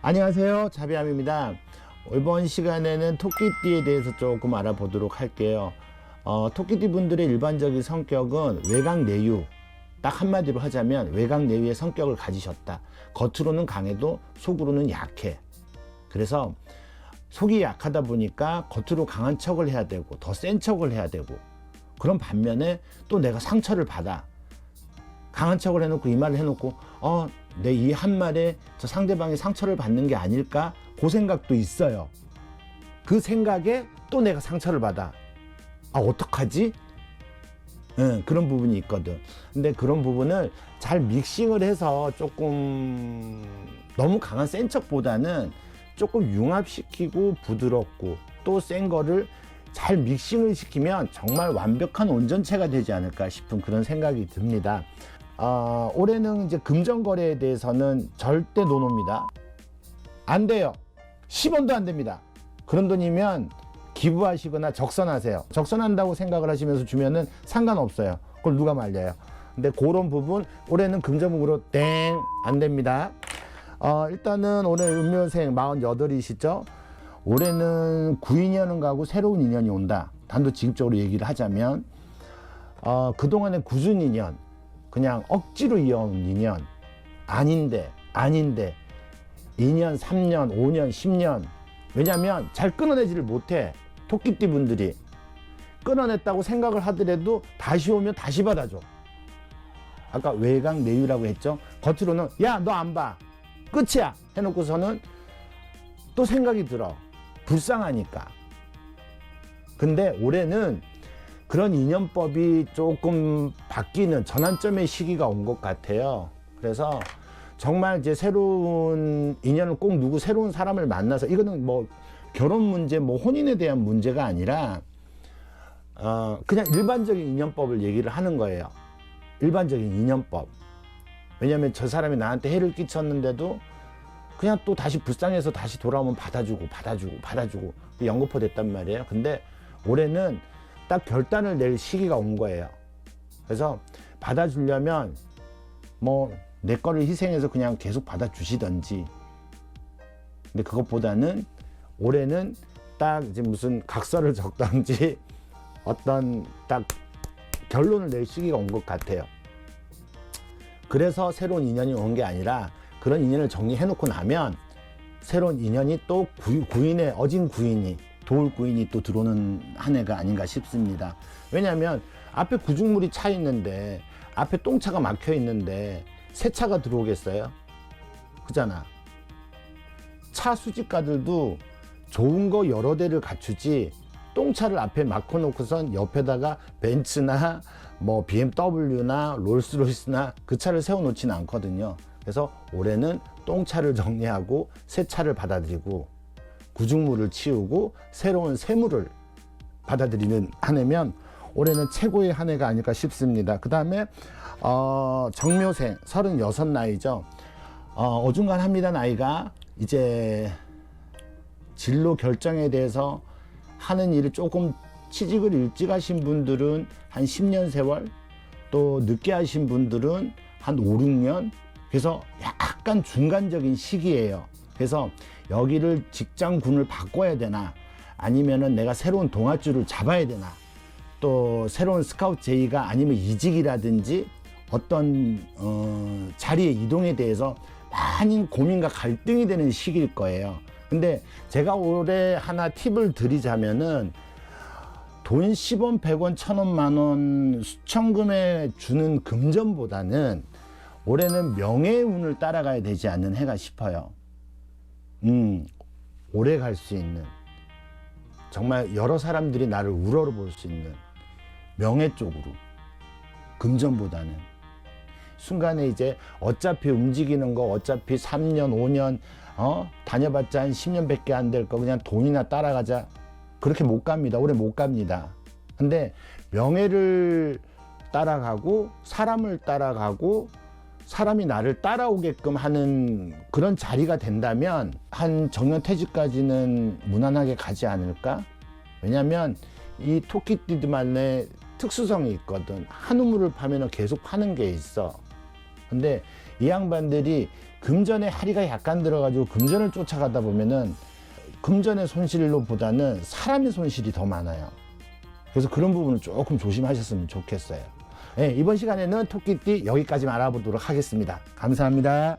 안녕하세요. 자비암입니다. 이번 시간에는 토끼띠에 대해서 조금 알아보도록 할게요. 어, 토끼띠 분들의 일반적인 성격은 외강 내유. 딱 한마디로 하자면 외강 내유의 성격을 가지셨다. 겉으로는 강해도 속으로는 약해. 그래서 속이 약하다 보니까 겉으로 강한 척을 해야 되고 더 센 척을 해야 되고 그런 반면에 또 내가 상처를 받아. 강한 척을 해놓고 이 말을 해놓고 어 내 이 한 말에 저 상대방이 상처를 받는 게 아닐까 그 생각도 있어요. 그 생각에 또 내가 상처를 받아. 아 어떡하지? 응, 그런 부분이 있거든. 근데 그런 부분을 잘 믹싱을 해서 조금 너무 강한 센 척보다는 조금 융합시키고 부드럽고 또 센 거를 잘 믹싱을 시키면 정말 완벽한 온전체가 되지 않을까 싶은 그런 생각이 듭니다. 어, 올해는 이제 금전 거래에 대해서는 절대 노노입니다. 안 돼요. 10원도 안 됩니다. 그런 돈이면 기부하시거나 적선하세요. 적선한다고 생각을 하시면서 주면은 상관없어요. 그걸 누가 말려요. 근데 그런 부분 올해는 금전목으로 땡 안 됩니다. 어, 일단은 올해 음묘생 48이시죠? 올해는 구인년은 가고 새로운 인연이 온다. 단도직입적으로 얘기를 하자면 어, 그동안의 굳은 인연, 그냥 억지로 이어온 인연. 아닌데 아닌데 2년, 3년, 5년, 10년. 왜냐면 잘 끊어내지를 못해 토끼띠 분들이. 끊어냈다고 생각을 하더라도 다시 오면 다시 받아줘. 아까 외강 내유라고 했죠? 겉으로는 야 너 안 봐. 끝이야. 해놓고서는 또 생각이 들어. 불쌍하니까. 근데 올해는 그런 인연법이 조금 바뀌는 전환점의 시기가 온 것 같아요. 그래서 정말 이제 새로운 인연을 꼭 누구 새로운 사람을 만나서 이거는 뭐 결혼 문제, 뭐 혼인에 대한 문제가 아니라 어 그냥 일반적인 인연법을 얘기를 하는 거예요. 일반적인 인연법. 왜냐하면 저 사람이 나한테 해를 끼쳤는데도 그냥 또 다시 불쌍해서 다시 돌아오면 받아주고 받아주고 받아주고 연거포 됐단 말이에요. 근데 올해는 딱 결단을 낼 시기가 온 거예요. 그래서 받아주려면 뭐 내 거를 희생해서 그냥 계속 받아주시던지. 근데 그것보다는 올해는 딱 이제 무슨 각서를 적던지 어떤 딱 결론을 낼 시기가 온 것 같아요. 그래서 새로운 인연이 온 게 아니라 그런 인연을 정리해 놓고 나면 새로운 인연이 또 구, 구인의 어진 구인이 도울 구인이 또 들어오는 한 해가 아닌가 싶습니다. 왜냐하면 앞에 구중물이 차 있는데 앞에 똥차가 막혀 있는데 새 차가 들어오겠어요? 그잖아. 차 수집가들도 좋은 거 여러 대를 갖추지 똥차를 앞에 막혀 놓고선 옆에다가 벤츠나 뭐 BMW나 롤스로이스나 그 차를 세워 놓지는 않거든요. 그래서 올해는 똥차를 정리하고 새 차를 받아들이고 구중물을 치우고 새로운 새물을 받아들이는 한 해면 올해는 최고의 한 해가 아닐까 싶습니다. 그 다음에 어, 정묘생 36 나이죠. 어, 어중간합니다 나이가 이제 진로 결정에 대해서 하는 일을 조금 취직을 일찍 하신 분들은 한 10년 세월 또 늦게 하신 분들은 한 5, 6년 그래서 약간 중간적인 시기예요. 그래서 여기를 직장군을 바꿔야 되나 아니면은 내가 새로운 동아줄을 잡아야 되나 또 새로운 스카우트 제의가 아니면 이직이라든지 어떤 어, 자리의 이동에 대해서 많은 고민과 갈등이 되는 시기일 거예요. 근데 제가 올해 하나 팁을 드리자면은 돈 10원, 100원, 1000원, 만원 수천금에 주는 금전보다는 올해는 명예의 운을 따라가야 되지 않는 해가 싶어요. 음, 오래 갈 수 있는 정말 여러 사람들이 나를 우러러 볼 수 있는 명예 쪽으로 금전보다는. 순간에 이제 어차피 움직이는 거 어차피 3년 5년 어? 다녀봤자 한 10년밖에 안 될 거 그냥 돈이나 따라가자. 그렇게 못 갑니다. 오래 못 갑니다. 근데 명예를 따라가고 사람을 따라가고 사람이 나를 따라오게끔 하는 그런 자리가 된다면 한 정년퇴직까지는 무난하게 가지 않을까? 왜냐면 이 토끼띠들만의 특수성이 있거든. 한 우물을 파면 계속 파는 게 있어. 근데 이 양반들이 금전에 하리가 약간 들어가지고 금전을 쫓아가다 보면은 금전의 손실로 보다는 사람의 손실이 더 많아요. 그래서 그런 부분을 조금 조심하셨으면 좋겠어요. 네, 이번 시간에는 토끼띠 여기까지 알아보도록 하겠습니다. 감사합니다.